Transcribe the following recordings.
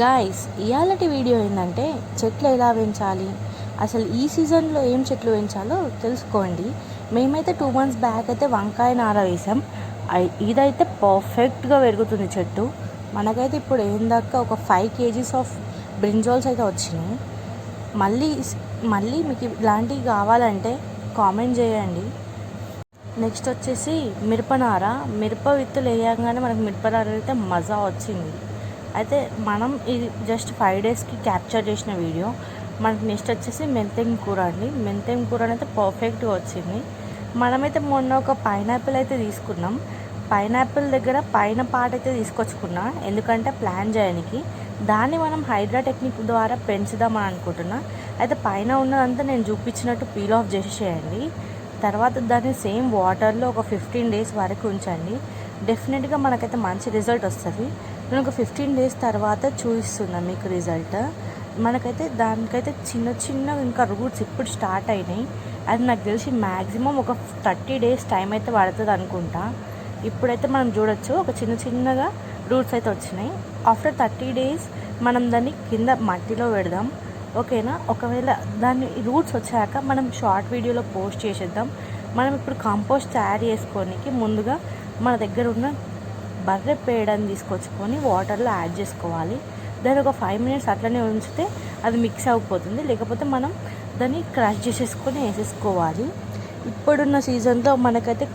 Guys ఇవాళటి video ఏంటంటే చెట్లు ఎలా పెంచాలి? అసలు ఈ సీజన్లో ఏం చెట్లు పెంచాలో తెలుసుకోండి. మేమైతే టూ మంత్స్ బ్యాక్ అయితే వంకాయ నార వేసాం. ఇదైతే పర్ఫెక్ట్గా పెరుగుతుంది చెట్టు. మనకైతే ఇప్పుడు ఏం దాకా ఒక ఫైవ్ కేజీస్ ఆఫ్ బ్రింజాల్స్ అయితే వచ్చినాయి. మళ్ళీ మళ్ళీ మీకు ఇలాంటివి కావాలంటే కామెంట్ చేయండి. నెక్స్ట్ వచ్చేసి మిరపనార మిరప విత్తులు వేయగానే మనకు మిరపనార అయితే మజా వచ్చింది. అయితే మనం ఇది జస్ట్ ఫైవ్ డేస్కి క్యాప్చర్ చేసిన వీడియో మనకి నెక్స్ట్ వచ్చేసి మెంతెం కూర అండి. మెంతెం కూర అయితే పర్ఫెక్ట్గా వచ్చింది. మనమైతే మొన్న ఒక పైనాపిల్ అయితే తీసుకున్నాం. పైనాపిల్ దగ్గర పైన పాట అయితే తీసుకొచ్చుకున్నా. ఎందుకంటే ప్లాన్ చేయడానికి దాన్ని మనం హైడ్రా టెక్నిక్ ద్వారా పెంచుదామని అనుకుంటున్నా. అయితే పైన ఉన్నదంతా నేను చూపించినట్టు పీల్ ఆఫ్ చేసేయండి. తర్వాత దాన్ని సేమ్ వాటర్లో ఒక ఫిఫ్టీన్ డేస్ వరకు ఉంచండి. డెఫినెట్గా మనకైతే మంచి రిజల్ట్ వస్తుంది. నేను ఒక ఫిఫ్టీన్ డేస్ తర్వాత చూపిస్తున్నాను మీకు రిజల్ట్ మనకైతే దానికైతే చిన్న చిన్న ఇంకా రూట్స్ ఇప్పుడు స్టార్ట్ అయినాయి. అది నాకు తెలిసి మ్యాక్సిమం ఒక థర్టీ డేస్ టైం అయితే పడుతుంది అనుకుంటా. ఇప్పుడైతే మనం చూడొచ్చు ఒక చిన్న చిన్నగా రూట్స్ అయితే వచ్చినాయి. ఆఫ్టర్ థర్టీ డేస్ మనం దాన్ని కింద మట్టిలో పెడదాం. ఓకేనా ఒకవేళ దాన్ని రూట్స్ వచ్చాక మనం షార్ట్ వీడియోలో పోస్ట్ చేసేద్దాం. మనం ఇప్పుడు కంపోస్ట్ తయారు చేసుకోనికి ముందుగా మన దగ్గర ఉన్న బర్రె పేడని తీసుకొచ్చుకొని వాటర్లో యాడ్ చేసుకోవాలి. దాన్ని ఒక ఫైవ్ మినిట్స్ అట్లనే ఉంచితే అది మిక్స్ అయిపోతుంది లేకపోతే మనం దాన్ని క్రష్ చేసేసుకొని వేసేసుకోవాలి. ఇప్పుడున్న సీజన్లో మనకైతే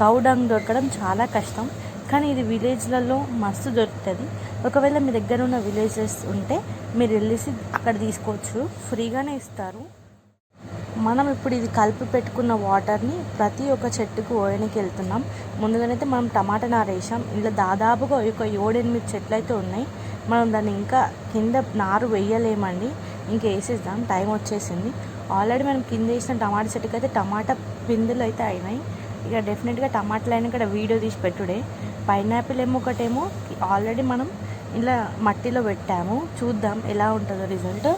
కౌ డంగ్ దొరకడం చాలా కష్టం. కానీ ఇది విలేజ్లలో మస్తు దొరుకుతుంది. ఒకవేళ మీ దగ్గర ఉన్న విలేజెస్ ఉంటే మీరు వెళ్ళేసి అక్కడ తీసుకోవచ్చు. ఫ్రీగానే ఇస్తారు. మనం ఇప్పుడు ఇది కలిపి పెట్టుకున్న వాటర్ని ప్రతి ఒక్క చెట్టుకు పోయడానికి వెళ్తున్నాం. ముందుగానైతే మనం టమాటా నార వేసాం ఇందులో దాదాపుగా ఒక ఏడెనిమిది చెట్లు అయితే ఉన్నాయి. మనం దాన్ని ఇంకా కింద నారు వేయలేమండి. ఇంకా వేసేద్దాం. టైం వచ్చేసింది. ఆల్రెడీ మనం కింద వేసిన టమాటా చెట్టుకి అయితే టమాటా పిందులు అయితే అయినాయి. ఇక డెఫినెట్గా టమాటాలు అయినా ఇక్కడ వీడియో తీసి పెట్టుడే. పైనాపిల్ ఏమో ఒకటేమో ఆల్రెడీ మనం ఇలా మట్టిలో పెట్టాము. చూద్దాం ఎలా ఉంటుందో రిజల్ట్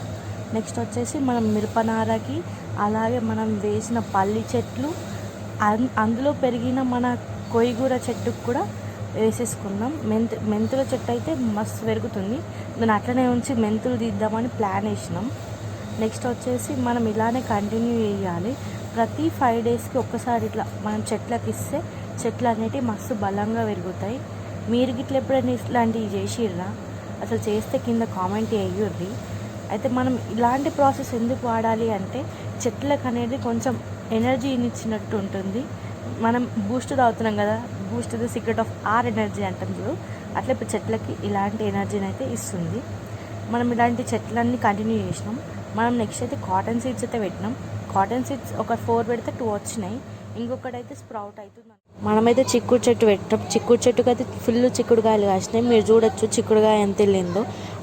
నెక్స్ట్ వచ్చేసి మనం మిరపనారకి అలాగే మనం వేసిన పల్లి చెట్లు అందులో పెరిగిన మన కొయ్యగూర చెట్టుకు కూడా వేసేసుకుందాం. మెంతు మెంతుల చెట్టు అయితే మస్తు పెరుగుతుంది. దాన్ని అట్లనే ఉంచి మెంతులు తీద్దామని ప్లాన్ వేసినాం. నెక్స్ట్ వచ్చేసి మనం ఇలానే కంటిన్యూ చేయాలి. ప్రతి ఫైవ్ డేస్కి ఒక్కసారి ఇట్లా మనం చెట్లకి ఇస్తే చెట్లు అనేటివి మస్తు బలంగా పెరుగుతాయి. మీరు గిట్ల ఎప్పుడైనా ఇట్లాంటివి చేసిర్రా? అసలు చేస్తే కింద కామెంట్ వేయుర్రి అయితే మనం ఇలాంటి ప్రాసెస్ ఎందుకు వాడాలి అంటే చెట్లకు అనేది కొంచెం ఎనర్జీని ఇచ్చినట్టు ఉంటుంది. మనం బూస్ట్ తాగుతున్నాం కదా Boost the secret of our energy అంటాం చూడు. అట్లా ఇప్పుడు చెట్లకి ఇలాంటి ఎనర్జీని అయితే ఇస్తుంది. మనం ఇలాంటి చెట్లన్నీ కంటిన్యూ చేసినాం. మనం నెక్స్ట్ అయితే కాటన్ సీడ్స్ అయితే పెట్టినాం. కాటన్ సీడ్స్ ఒక ఫోర్ పెడితే టూ వచ్చినాయి. ఇంకొకటి అయితే స్ప్రౌట్ అవుతుంది. మనమైతే చిక్కుడు చెట్టు పెట్టాం చిక్కుడు చెట్టుకి అయితే ఫుల్ చిక్కుడుకాయలు కాసినాయి. మీరు చూడొచ్చు చిక్కుడుకాయ ఎంత వెళ్ళిందో.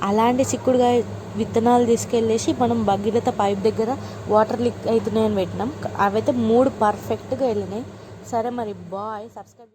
అలాంటి చిక్కుడుకాయ విత్తనాలు తీసుకెళ్ళేసి మనం భగీరథ పైప్ దగ్గర వాటర్ లీక్ అవుతున్నాయని పెట్టినాం. అవైతే మూడు పర్ఫెక్ట్గా వెళ్ళినాయి. సరే మరి బాయ్ సబ్స్క్రైబ్